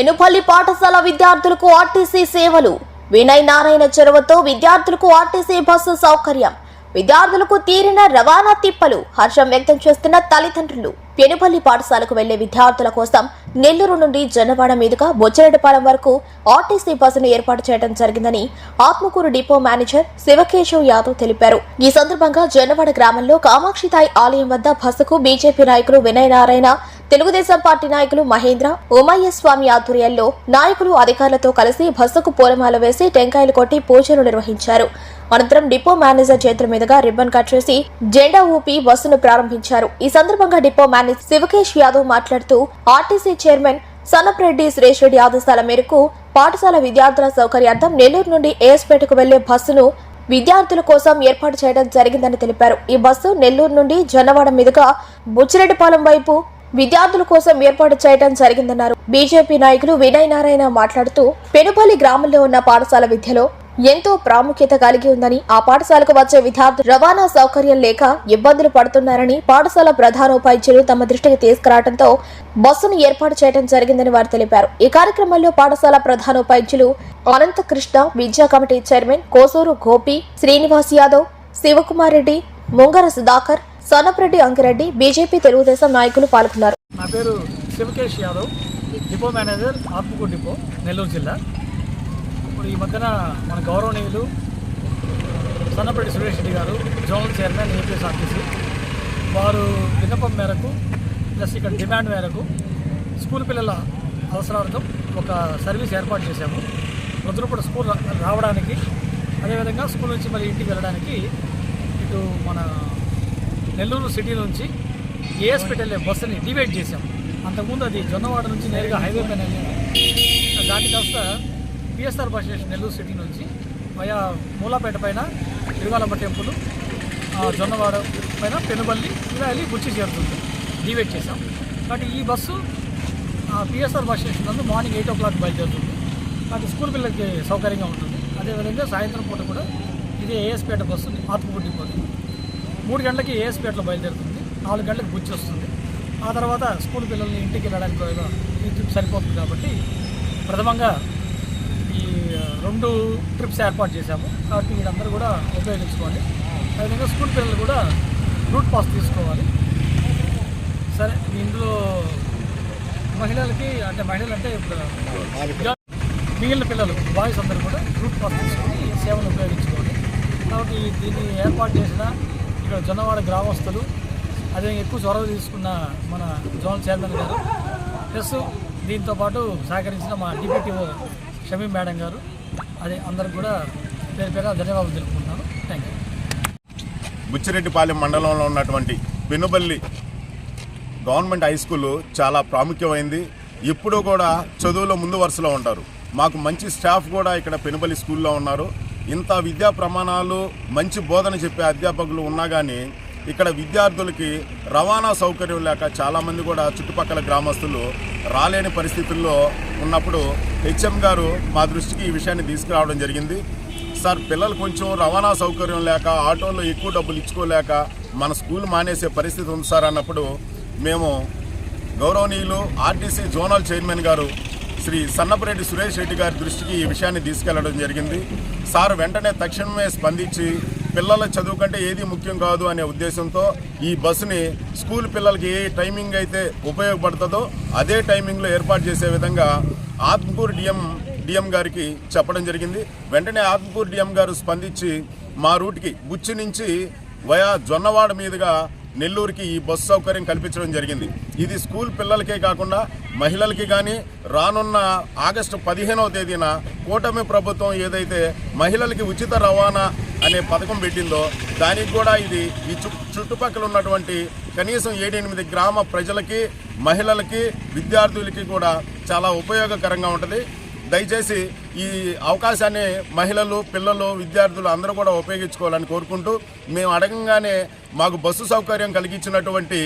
పెనుపల్లి పాఠశాల విద్యార్థులకు ఆర్టీసీ సేవలు. వినయ్ నారాయణ చొరవతో విద్యార్థులకు ఆర్టీసీ బస్సు సౌకర్యం. విద్యార్థులకు తీరిన రవాణా తిప్పలు. హర్షం వ్యక్తం చేస్తున్న తల్లిదండ్రులు. పెనుపల్లి పాఠశాలకు వెళ్ళే విద్యార్థుల కోసం నెల్లూరు నుండి జనవాడ మీదుగా బొచ్చరెడ్డిపాలెం వరకు ఆర్టీసీ బస్సును ఏర్పాటు చేయడం జరిగిందని ఆత్మకూరు డిపో మేనేజర్ శివకేశవ్ యాదవ్ తెలిపారు. ఈ సందర్భంగా జనవాడ గ్రామంలో కామాక్షితాయి ఆలయం వద్ద బస్సుకు బీజేపీ నాయకులు వినయ్ నారాయణ తెలుగుదేశం పార్టీ నాయకులు మహేంద్ర ఉమయ్య స్వామి ఆధ్వర్యంలో నాయకులు అధికారులతో కలిసి బస్సుకు పూలమాల వేసి టెంకాయలు కొట్టి పూజలు నిర్వహించారు. అనంతరం డిపో మేనేజర్ చేతుల మీదుగా రిబ్బన్ కట్ చేసి జెండా ఊపి బస్సును ప్రారంభించారు. ఈ సందర్భంగా డిపో మేనేజర్ శివకేష్ యాదవ్ మాట్లాడుతూ ఆర్టీసీ చైర్మన్ సనప్రెడ్డి సురేష్ రెడ్డి ఆదేశాల మేరకు పాఠశాల విద్యార్థుల సౌకర్యార్థం నెల్లూరు నుండి ఏఎస్పేటకు వెళ్ళే బస్సును విద్యార్థుల కోసం ఏర్పాటు చేయడం జరిగిందని తెలిపారు. ఈ బస్సు నెల్లూరు నుండి జొన్నవాడ మీదుగా బుచ్చిరెడ్డిపాలెం వైపు విద్యార్థుల కోసం ఏర్పాటు చేయడం జరిగిందన్నారు. బీజేపీ నాయకులు వినయ్ నారాయణ మాట్లాడుతూ పెనుపల్లి గ్రామంలో ఉన్న పాఠశాల విద్యలో ఎంతో ప్రాముఖ్యత కలిగి ఉందని ఆ పాఠశాలకు వచ్చే విద్యార్థులు రవాణా సౌకర్యం లేక ఇబ్బందులు పడుతున్నారని పాఠశాల ప్రధానోపాధ్యులు తమ దృష్టికి తీసుకురావడంతో బస్సును ఏర్పాటు చేయడం జరిగిందని వారు తెలిపారు. ఈ కార్యక్రమంలో పాఠశాల ప్రధానోపాధ్యులు అనంతకృష్ణ విద్యా committee chairman Kosuru Gopi Srinivas Yadav Sivakumar Reddy Mungara Sudhakar Sanapareddy Ankireddy BJP Telugu Desam నాయకులు పాల్గొన్నారు. నా పేరు Sivakesh Yadav depot manager Atmakur depot Nellore జిల్లా. ఇప్పుడు ఈ మధ్యన మన గౌరవనీయులు సన్నపల్లి సురేష్ రెడ్డి గారు జోనల్ చైర్మన్ ఏపీఎస్ఆర్టీసీ వారు విన్నపం మేరకు ప్లస్ ఇక్కడ డిమాండ్ మేరకు స్కూల్ పిల్లల అవసరార్థం ఒక సర్వీస్ ఏర్పాటు చేశాము. రుద్రపూట స్కూల్ రావడానికి అదేవిధంగా స్కూల్ నుంచి మరి ఇంటికి వెళ్ళడానికి ఇటు మన నెల్లూరు సిటీ నుంచి ఏఎస్పేట వెళ్ళే బస్సుని డివైడ్ చేసాం అంతకుముందు అది జొన్నవాడ నుంచి నేరుగా హైవే పైన వెళ్ళేది. దాని కాస్త PSR bus station Nellore city నుంచి వయా మూలాపేట పైన తిరుగాలమ్మ టెంపుల్ జొన్నవాడ పైన పెనుబల్లి ఇలా వెళ్ళి బుచ్చి చేరుతుంది. డివైడ్ చేసాం కాబట్టి ఈ బస్సు పిఎస్ఆర్ బస్ స్టేషన్ నందు మార్నింగ్ ఎయిట్ ఓ క్లాక్ బయలుదేరుతుంది. అది స్కూల్ పిల్లలకి సౌకర్యంగా ఉంటుంది. అదేవిధంగా సాయంత్రం పూట కూడా ఇదే ఏఎస్పేట బస్సు ఆత్మకూరు మూడు గంటలకి ఏఎస్పేటలో బయలుదేరుతుంది. నాలుగు గంటలకు బుచ్చి వస్తుంది. ఆ తర్వాత స్కూల్ పిల్లల్ని ఇంటికి వెళ్ళడానికి ఈ ట్రిప్ సరిపోతుంది కాబట్టి ప్రథమంగా ఈ రెండు ట్రిప్స్ ఏర్పాటు చేశాము. కాబట్టి మీరందరూ కూడా ఉపయోగించుకోండి అదేవిధంగా స్కూల్ పిల్లలు కూడా రూట్ పాస్ తీసుకోవాలి. సరే ఇందులో మహిళలకి అంటే మహిళలు అంటే ఇప్పుడు మిగిలిన పిల్లలు బాయ్స్ అందరూ కూడా రూట్ పాస్ తీసుకొని సేవలు ఉపయోగించుకోవాలి. కాబట్టి దీన్ని ఏర్పాటు చేసిన ఇక్కడ జొన్నవాడ గ్రామస్తులు అదే ఎక్కువ చొరవ తీసుకున్న మన జోన్ చైర్మన్ గారు ప్లస్ దీంతో పాటు సహకరించిన మా డిప్యూటీఓ షమీ మేడం గారు అదే అందరికి కూడా పేరు పేరు ధన్యవాదాలు తెలుపుకుంటున్నాను. థ్యాంక్ యూ బుచ్చిరెడ్డిపాలెం మండలంలో ఉన్నటువంటి పెనుబల్లి గవర్నమెంట్ హై స్కూల్ చాలా ప్రాముఖ్యమైంది. ఇప్పుడు కూడా చదువులో ముందు వరుసలో ఉంటారు. మాకు మంచి స్టాఫ్ కూడా ఇక్కడ పెనుబల్లి స్కూల్లో ఉన్నారు. ఇంత విద్యా ప్రమాణాలు మంచి బోధన చెప్పే అధ్యాపకులు ఉన్నా కానీ ఇక్కడ విద్యార్థులకి రవాణా సౌకర్యం లేక చాలామంది కూడా చుట్టుపక్కల గ్రామస్తులు రాలేని పరిస్థితుల్లో ఉన్నప్పుడు హెచ్ఎం గారు మా దృష్టికి ఈ విషయాన్ని తీసుకురావడం జరిగింది. సార్ పిల్లలు కొంచెం రవాణా సౌకర్యం లేక ఆటోలో ఎక్కువ డబ్బులు ఇచ్చుకోలేక మన స్కూల్ మానేసే పరిస్థితి ఉంది సార్ అన్నప్పుడు మేము గౌరవనీయులు ఆర్టీసీ జోనల్ చైర్మన్ గారు శ్రీ సన్నపరెడ్డి సురేష్ రెడ్డి గారి దృష్టికి ఈ విషయాన్ని తీసుకెళ్ళడం జరిగింది. సార్ వెంటనే తక్షణమే స్పందించి పిల్లల చదువు కంటే ఏది ముఖ్యం కాదు అనే ఉద్దేశంతో ఈ బస్సుని స్కూల్ పిల్లలకి ఏ టైమింగ్ అయితే ఉపయోగపడుతుందో అదే టైమింగ్లో ఏర్పాటు చేసే విధంగా ఆత్మకూరు డిఎం డిఎం గారికి చెప్పడం జరిగింది. వెంటనే ఆత్మకూరు డిఎం గారు స్పందించి మా రూట్కి బుచ్చి నుంచి వయా జొన్నవాడ మీదుగా నెల్లూరుకి ఈ బస్సు సౌకర్యం కల్పించడం జరిగింది. ఇది స్కూల్ పిల్లలకే కాకుండా మహిళలకి కానీ రానున్న ఆగస్టు పదిహేనవ తేదీన కూటమి ప్రభుత్వం ఏదైతే మహిళలకి ఉచిత రవాణా అనే పథకం పెట్టిందో దానికి కూడా ఇది ఈ చు చుట్టుపక్కల ఉన్నటువంటి కనీసం ఏడెనిమిది గ్రామ ప్రజలకి మహిళలకి విద్యార్థులకి కూడా చాలా ఉపయోగకరంగా ఉంటుంది. దయచేసి ఈ అవకాశాన్ని మహిళలు పిల్లలు విద్యార్థులు అందరూ కూడా ఉపయోగించుకోవాలని కోరుకుంటూ మేము అడగంగానే మాకు బస్సు సౌకర్యం కలిగించినటువంటి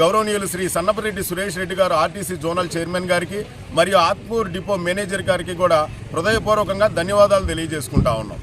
గౌరవనీయులు శ్రీ సన్నపరెడ్డి సురేష్ రెడ్డి గారు ఆర్టీసీ జోనల్ చైర్మన్ గారికి మరియు ఆత్మూర్ డిపో మేనేజర్ గారికి కూడా హృదయపూర్వకంగా ధన్యవాదాలు తెలియజేసుకుంటా ఉన్నాం.